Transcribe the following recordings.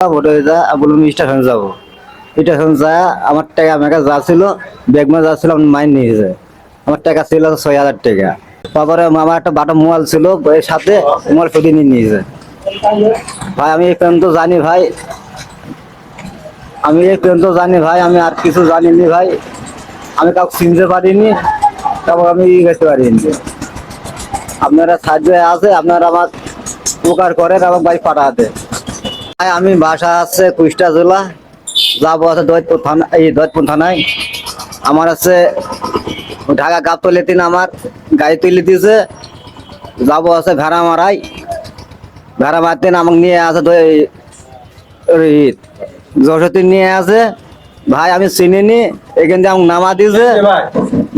আমার টাকা আমার যা ছিল, ব্যাগ মা যা ছিল আমার নিয়ে যায়। আমার টাকা ছিল ছয় হাজার টাকা। তারপরে আমার একটা বাটা মোবাইল ছিল, এর সাথে মোবাইল ফেটে নিয়ে নিয়েছে ভাই, আমি এই পর্যন্ত জানি, ভাই। আমি এই পর্যন্ত জানি, ভাই, আমি আর কিছু জানিনি ভাই। আমি কাউকে চিনতে পারিনি, তারপর আমি ই করতে পারিনি। আপনারা সাহায্য আছে, আপনারা আমার উপকার করেন এবং ভাই পাঠাতে। আমি বাসা আছে কুষ্টা জেলা। যাব আছে দৈতপুর থানা এই দৈতপুর থানায়। আমার আছে ঢাকা গাবতলি তিন আমার গাড়ি তুলে দিয়েছে যাব আছে ভেড়া মারাই ভেড়া মারতে আমাকে নিয়ে আছে যশোরী নিয়ে আছে। ভাই আমি চিনি নি এখান থেকে আমাকে নামা দিয়েছে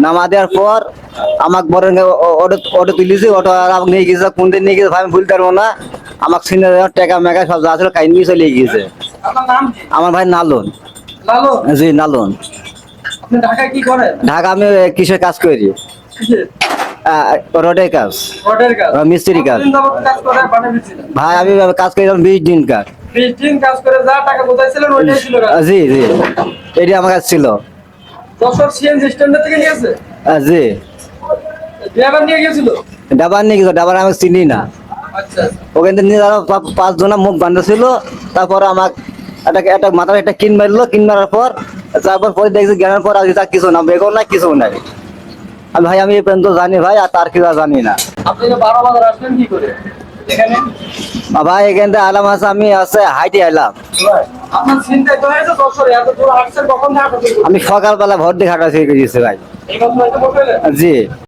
নামা দেওয়ার পর আমাকে বড় অটো অটো তুলেছি অটো আর আমাকে নিয়ে গেছে কোন দিন নিয়ে গেছে ভাই আমি ভুলতে পারব না। আমাকে চিনে দেওয়ার টাকা মেকা সব যা ছিল কাই নিয়ে চলে গিয়েছে। আমার ভাই নালন। জি নালন। ঢাকা আমি কিসের কাজ করি? রোডের কাজ। মিস্ত্রি কাজ। ভাই আমি কাজ করি বিশ দিন কাজ। জি জি। এটি আমার কাছে ছিল। যশোর সিএনজি স্ট্যান্ডার থেকে নিয়েছে? জি। ড্রাইভার নিয়ে গিয়েছিল ডাবার নিয়ে গেছো ডাবার আমি চিনি না। আচ্ছা ওখান থেকে নিয়ে পাঁচ জনা মুখ বান্ধ ছিল তারপরে আমার একটা একটা মাথার একটা কিন মারলো কিন মারার পর তারপর পরে দেখছি জ্ঞানের পর আগে কিছু না বেগর না কিছু নাই। আর ভাই আমি এই পর্যন্ত জানি ভাই আর তার কিছু জানি না। ভাই এখান থেকে আলাম আছে আমি আছে হাইটে আইলাম? আমি সকালবেলা দিয়ে হাঁটা শিখে গেছি ভাই। জি।